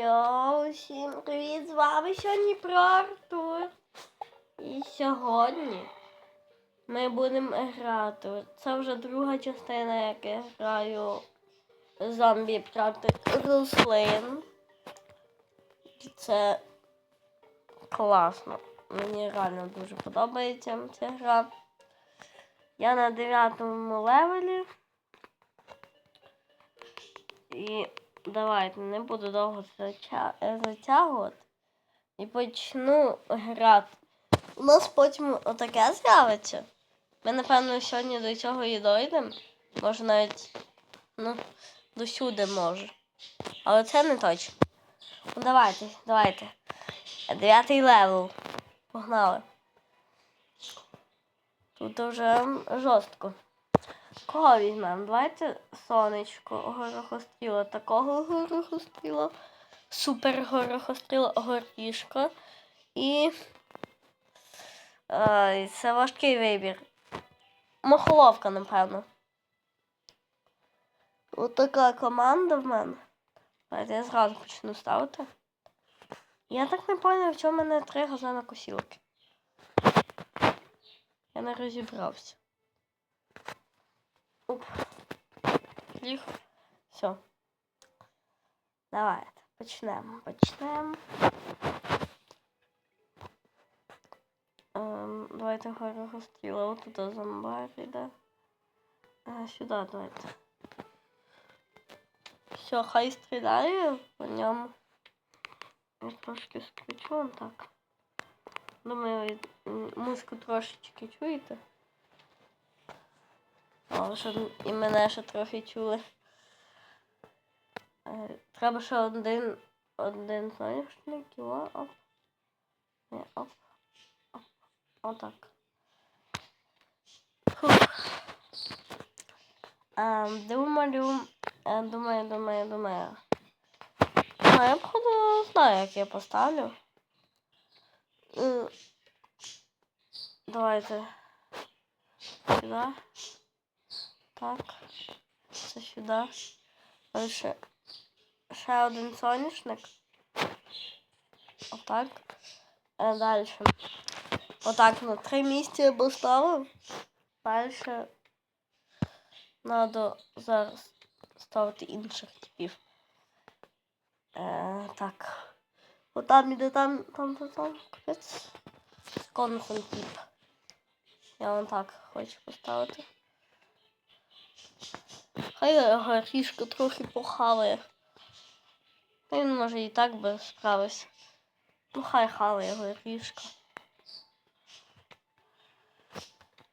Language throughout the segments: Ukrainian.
Йоу, всім привіт! З вами сьогодні про Артур. І сьогодні ми будемо грати. Це вже друга частина, як я граю зомбі проти рослин. І Це класно. Мені реально дуже подобається ця гра. Я на 9 левелі. І давайте не буду довго е, затягувати. І почну грати. У нас потім отаке з'явиться. Ми, напевно, сьогодні до цього і дойдемо. Може навіть ну, до сюди може. Але це не точно. Ну давайте, давайте. Дев'ятий левел. Погнали. Тут вже жорстко. Кого візьмемо? Давайте сонечко, горохостріла, такого горохостріла, супер горохостріла, горішка. І е, це важкий вибір. Мохоловка, напевно. Ось така команда в мене. Давайте я зразу почну ставити. Я так не зрозумів, в чому в мене три газана косілки. Я не розібрався. Оп. Їх. Все. Давайте почнемо. Почнемо. Ем, давайте горого стріла. Ось тут зомбар йде. А, сюди давайте. Все, хай стріляє по ньому. Я трошки скручу так. Думаю, музику трошечки чуєте. О, щоб і мене ще трохи чули. Е, Треба ще один один соняшник, його оп. Не, оп. Оп. Отак. Ем, думаю, е, думаю, думаю, думаю. А я походу знаю, як я поставлю. Давайте. Сюди. Так. Це сюди. Дальше. Ще один соняшник. Отак. Е, Далі. Отак на три місця поставив. Далі. Надо зараз ставити інших типів. Е, так. Отам іде там, там, там, там. Капець. Конусом тип. Я вон так хочу поставити. Хай горішка трохи похаває. Та він може і так би справився. Ну хай хаває горішка.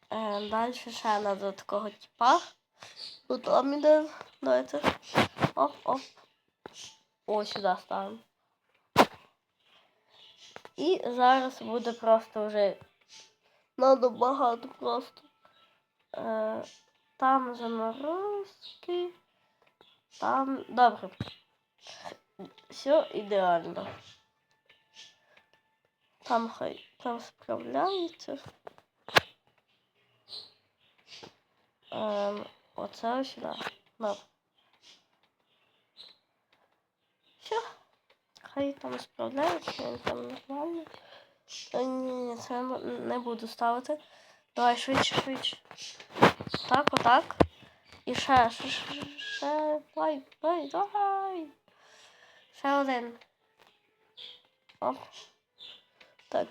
Е, далі ще треба такого типа. Тут там іде. Давайте. Оп, оп. О, сюди ставимо. І зараз буде просто вже надо багато просто. Е, там заморозки. Там. Добре. Все ідеально. Там хай там справляється. Ем, оце ось сюди. Добре. Все. Хай там справляється, там нормально. Ні, ні, це не буду ставити. Давай швидше, швидше. Так, отак. І ще, ще, ще. Давай, давай, давай. Ще один. Оп. Так.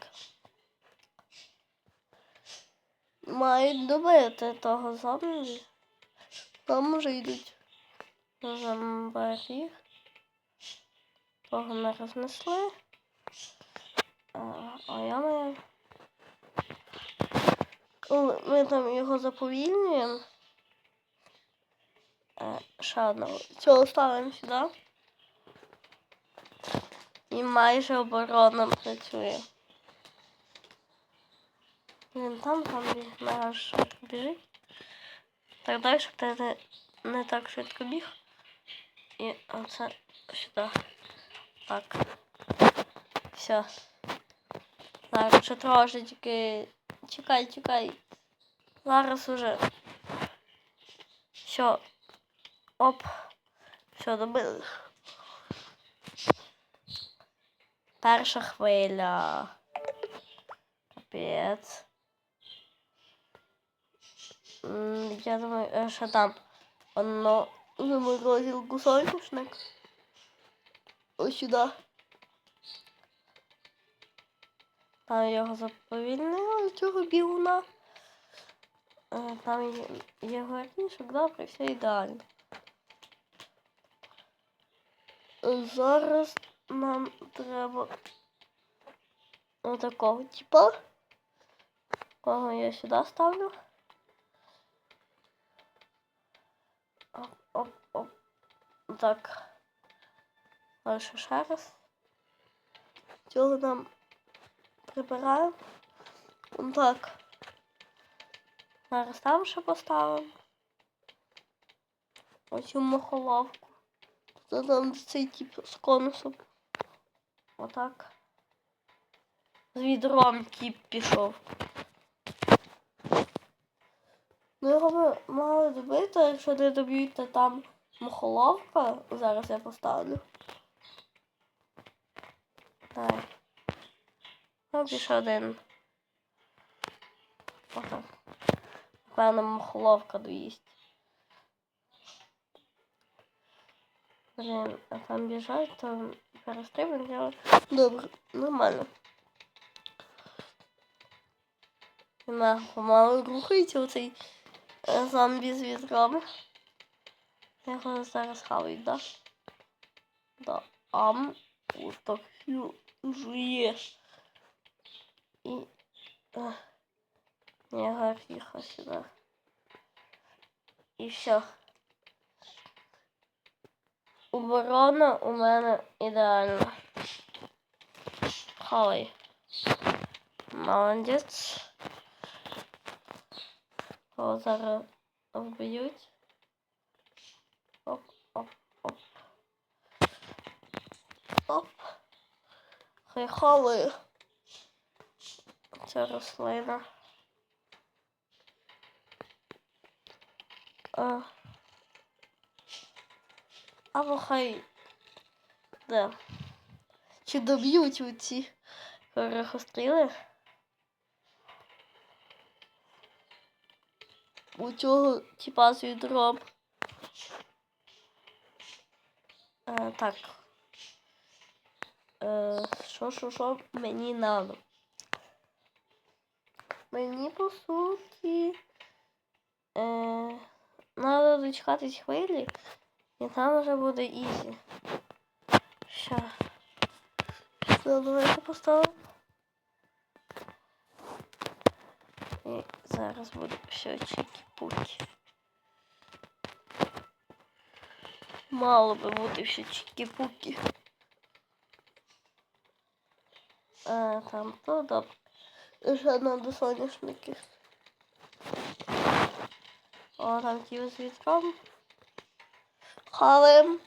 Мають добити того зомбі. Там вже йдуть зомбарі. Того не рознесли. А, а я маю. Ми там його заповільнюємо. Е, ще одного. Цього ставимо сюди. І майже оборона працює. Він там там мега біжить. Так далі, щоб ти не, не так швидко біг. І оце сюди. Так. Все. Зараз ще трошечки. Чекай, чекай. Зараз уже. Все. Оп. Все, добили. перша хвиля. Капець. Я думаю, е, що там воно заморозилку соняшник. Ось сюди. Там його заповільнили цього бігуна. Е, Там його рішок, добре, все ідеально. Зараз нам треба отакого типа. Кого я сюди ставлю. Оп, оп, оп. Так. Дальше ще раз. Цього нам прибираємо. Так. Зараз там ще поставимо. Оцю махоловку. Це там цей тип з конусом. Отак. З відром тип пішов. Ну його ми мали добити, якщо не доб'ють, то там махоловка. Зараз я поставлю. Так. Ну, більше один. Отак. Напевно, махоловка доїсть. Блін, а там біжать, то перестрибнуть, але добре, нормально. Вона помалу рухається оцей е, зомбі з вітром. Я його зараз хаваю, да? Да. Ам. Ось так жуєш. І... е, Я горіха сюди. І все. Оборона у мене ідеальна. Хавай. Молодець. О, зараз вб'ють. Оп, оп, оп. Оп. Хай хаває. Це рослина. А. Або хай. Да. Чи доб'ють у ці перехостріли? У цього типа з відром. Е, так. Е, що, що, що мені надо? Мені по суті. Е, надо дочекатись хвилі. І там вже буде ізі. Ща. Все, давайте поставимо. І зараз буде все чики-пуки. Мало би бути все чики-пуки. А, там то добре. Ще надо соняшники. О, там ті з вітром. Хаваем.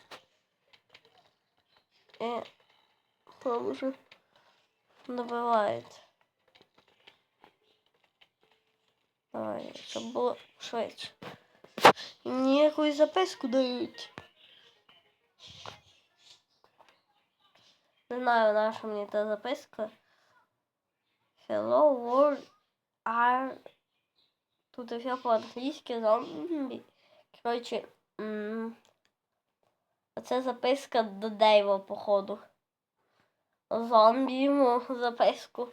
І там вже добивають. Давай, щоб було швидше. І мені записку дають. Не знаю, наша мені та записка. Hello world are... Тут все по-англійськи зомбі. Коротше, м, оце записка до Дейва, походу. Зомбі йому записку.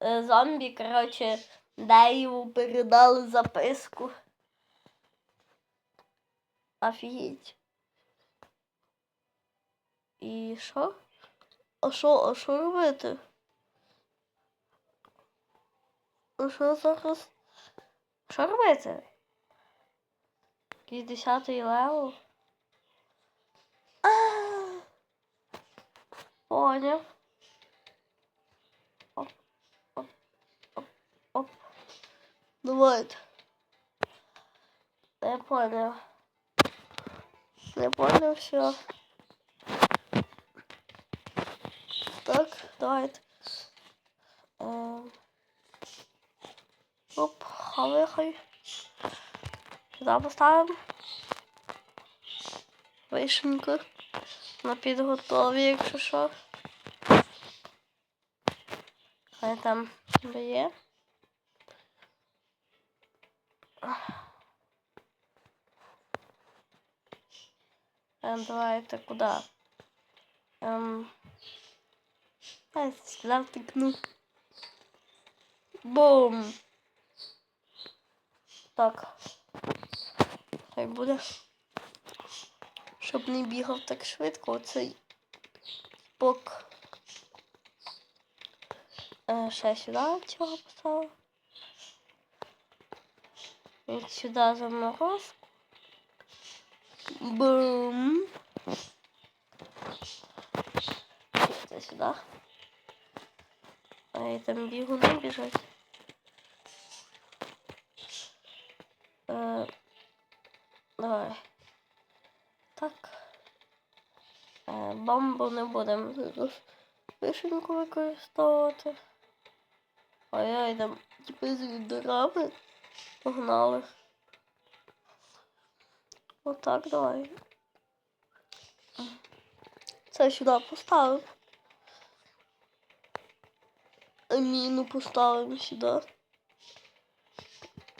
Зомбі, коротше, Дейву передали записку. Офігеть. І що? А що, а що робити? А що зараз? Що робити? Якийсь десятий левел? А, Поняв. Оп, оп, оп, оп. Давайте. Я понял. Я понял все. Так, давайте. Ем. Хавихай. Сюди поставимо. Вишеньку. на підготові, якщо що. Хай там є. Е, Давайте куди? Ем... Ай, сюди втикну. Бум! Так. Хай буде. Щоб не бігав так швидко оцей бок. Е, ще сюди цього поставив. І сюди заморозку. Бум. Це сюди. А я там бігу не біжать. Е, бомбу не будемо вишеньку використовувати. Ой-ой, там типи з відорами погнали. Отак, давай. Це сюди поставимо. А Міну поставимо сюди.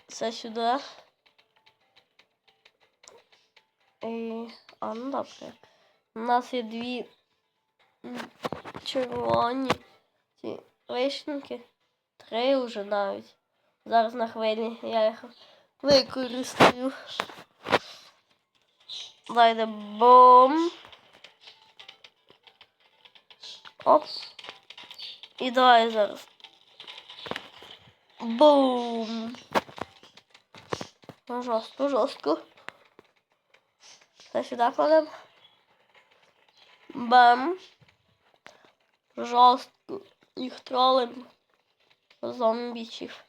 Це сюди. І... А, ну добре. У нас є дві червоні ці вишеньки. Три вже навіть. Зараз на хвилі я їх використаю. Дайте бом. Оп. І давай зараз. Бум. Ну, жорстко, жорстко. Це сюди кладемо. Бам. Жорстко. Їх тролим. Зомбічів.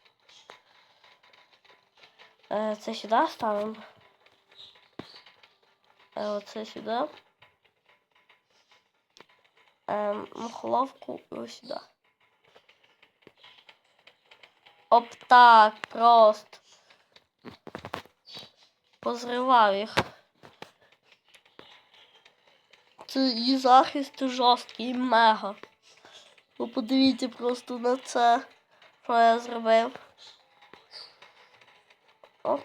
Е, Це сюди ставимо. Е, Оце сюди. Е, Мухоловку ось сюди. Оп так, просто. Позривав їх. Це і захист жорсткий, мега. Ви подивіться просто на це, що я зробив. Оп.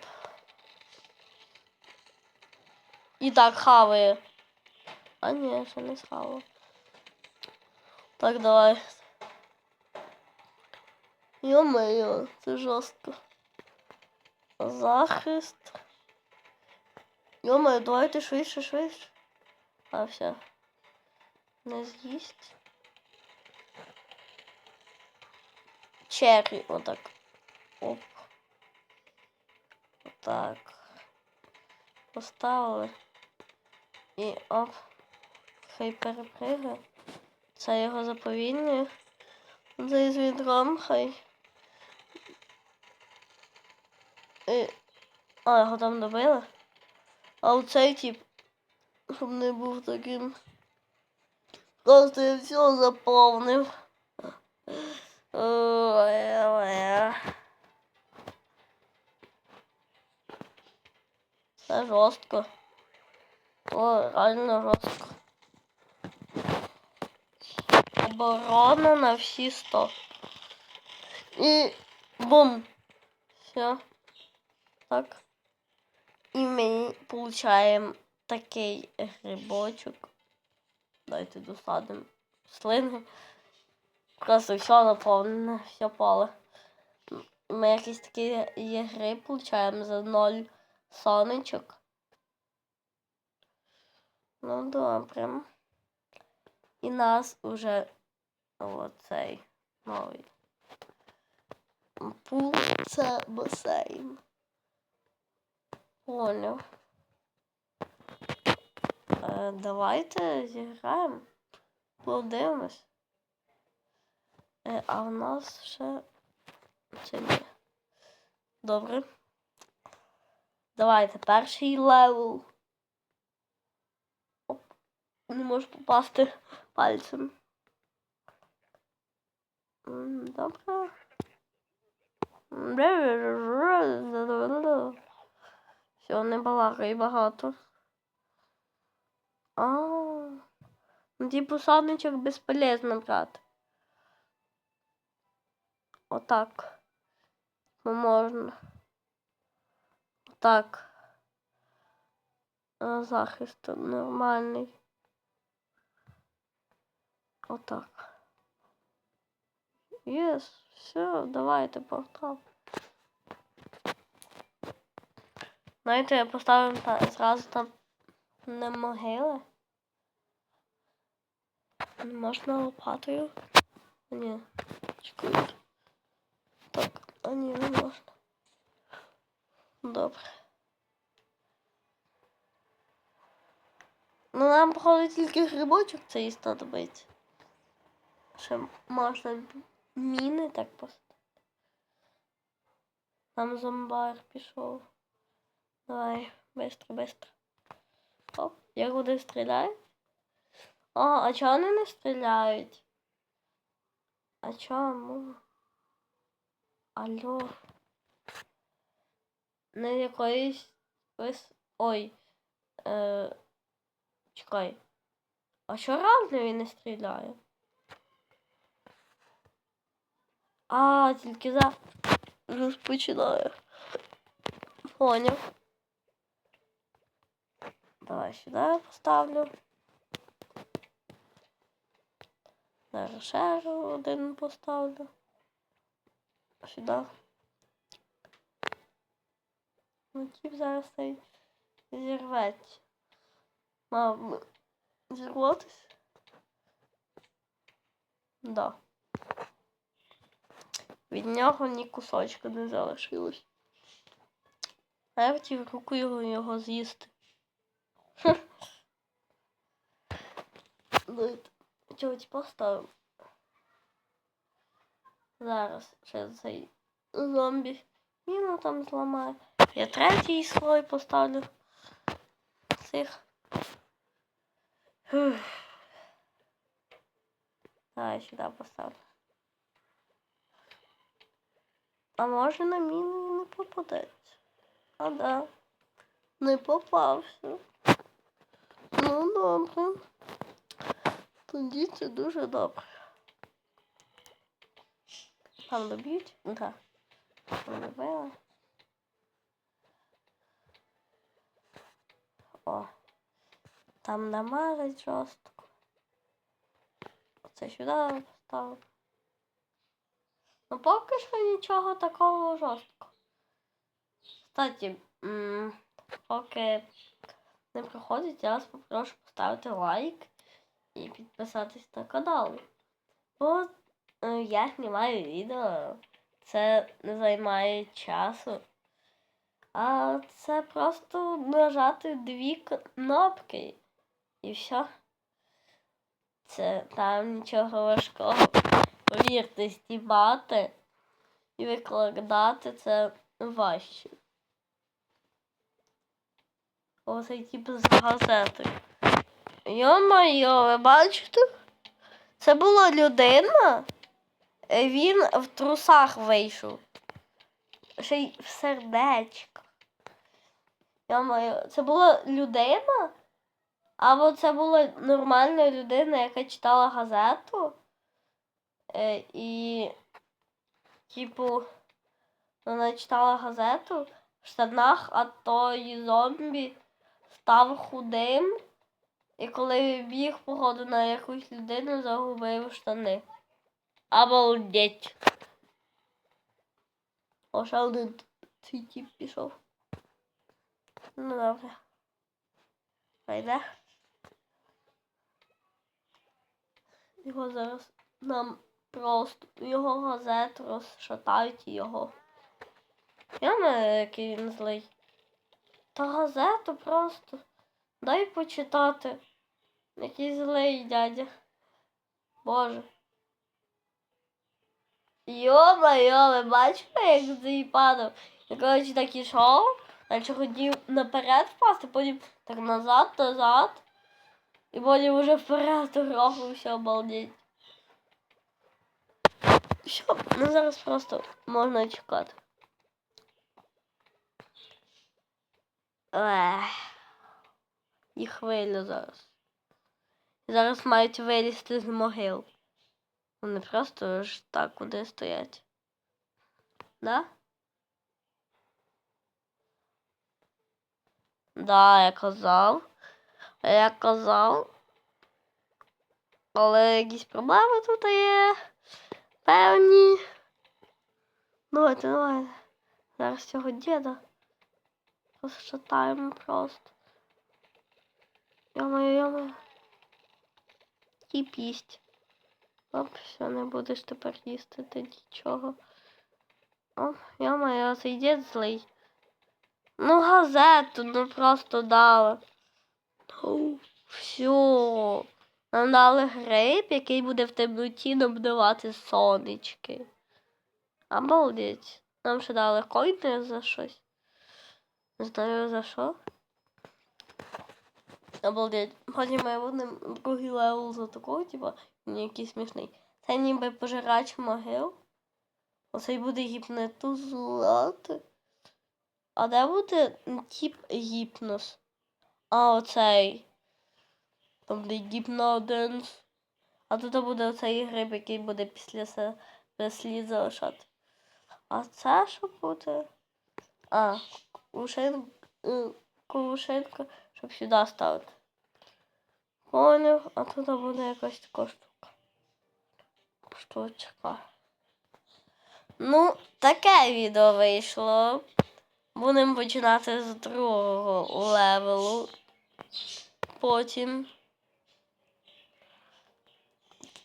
І так хаває. А ні, ще не схавав. Так, давай. Йо-моє, це жорстко. Захист. Йо-моє, давайте швидше, швидше. А все. Не з'їсть. Черрі, отак. Оп. Отак. Поставили. І оп. Хай перепригає. Це його заповільнює. Цей з відром хай. І... А, його там добили. А оцей тип, щоб не був таким. Просто я все заповнив. Ой, ой. Це жорстко. О, реально жорстко. Оборона на всі 100. І бум. Все. Так. І ми получаємо такий грибочок. Дайте досадимо слини. Просто все наповнене, все поле. Ми якісь такі є гри получаємо за 0 сонечок. Ну, добре. І нас уже оцей новий. Пул це басейн. Поняв. Давайте зіграємо. Подивимось. Е, а в нас ще це є. Добре. Давайте перший левел. Оп. Не можу попасти пальцем. Добре. Все, не балакай багато. А. типу сонечок безполезно брати. Отак. Ну, можна. Отак. А захист нормальний. Отак. Єс, все, давайте портал. Знаєте, я поставив та, зразу там не могили. Можна лопатою? Ні, чекайте. Так, а ні, не можна. Добре. Ну нам, походу, тільки грибочок цей знадобиться. Ще можна міни так поставити. Там зомбар пішов. Давай, быстро, быстро. Як вони стріляють? О, а чого вони не стріляють? А чому? Алло. Не якоїсь вис... Ой. Е... Чекай. А що реально він не стріляє? А, тільки за розпочинаю. Поняв. Давай сюди поставлю. Зараз ще один поставлю. Сюди. Ну, тіп зараз цей зірветься. Мав зірватися. Да. Від нього ні кусочка не залишилось. А я хотів руку його, його з'їсти. Давайте. Чого ті поставимо? Зараз ще цей зомбі. Міну там зламаю. Я третій слой поставлю. Цих. Фух. Давай сюди поставлю. А може на міну не попадеться? А да. Не попався. Ну добре. Тоді це дуже добре. Там доб'ють? Так. Добила. О. Там намазать жорстко. Оце сюди поставив. Ну поки що нічого такого жорсткого. Кстати, поки не проходить, я вас попрошу поставити лайк і підписатись на канал. Бо е, я знімаю відео, це не займає часу. А це просто нажати дві кнопки і все. Це там нічого важкого. Повірте, знімати і викладати це важче. Оцей тип з газети. Йо-моє, ви бачите? Це була людина. Він в трусах вийшов. Ще й в сердечко. Йо-моє, це була людина? Або це була нормальна людина, яка читала газету. Е, і, типу, вона читала газету в штанах, а той зомбі став худим. І коли біг, походу, на якусь людину, загубив штани. Обалдеть. О, ще один цей тип пішов. Ну добре. Пойде. Його зараз нам просто його газету розшатають його. Я не який він злий. Та газету просто. Дай почитати. Який злий дядя. Боже. Йо-моє, ви бачите, як заїпадав? Я, коротше, так ішов, наче хотів наперед впасти, потім так назад, назад. І потім вже вперед рухався, обалдеть. Що? Ну зараз просто можна чекати. Ех. І хвиля зараз. зараз мають вилізти з могил. Вони просто ж так куди стоять. Да? Да, я казав. Я казав. Але якісь проблеми тут є. Певні. Давайте, давайте. Зараз цього діда. Розшатаємо просто. Йо-моє, йо-моє. Тіп їсть. Оп, все, не будеш тепер їсти ти нічого. О, йо-моє, цей дід злий. Ну, газету, ну просто дали. Все. Нам дали гриб, який буде в темноті набивати сонечки. Обалдеть. Нам ще дали койни за щось. Знаю за що. Обалдеть. Потім ми будемо другий левел за такого, типа, якийсь смішний. Це ніби пожирач могил. Оцей буде гіпнотизувати. А де буде тип гіпноз? А оцей. Там буде гіпноденс. А тут буде оцей гриб, який буде після слід залишати. А це що буде? А, кувшин, е, щоб сюди ставити. Поняв, а тут буде якась така штука. Штучка. Ну, таке відео вийшло. Будемо починати з другого левелу. Потім.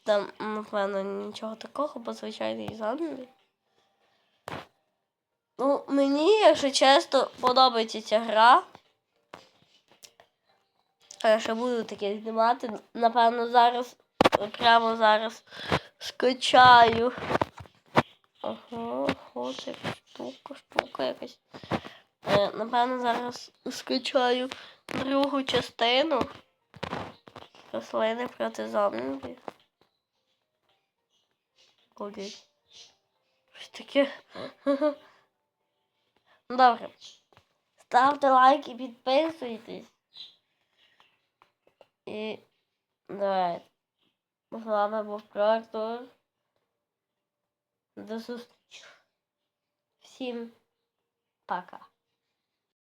Там, напевно, нічого такого, бо звичайний замір. Ну, мені, якщо чесно, подобається ця гра. Я ще буду таке знімати. Напевно, зараз, прямо зараз скачаю. Ага, якась штука, штука якась. Е, напевно, зараз скачаю другу частину. Рослини проти зомбі. Окей. Щось таке. Добре. Ставте лайк і підписуйтесь. І давайте. З вами був Проектор. До зустрічі. Всім пока.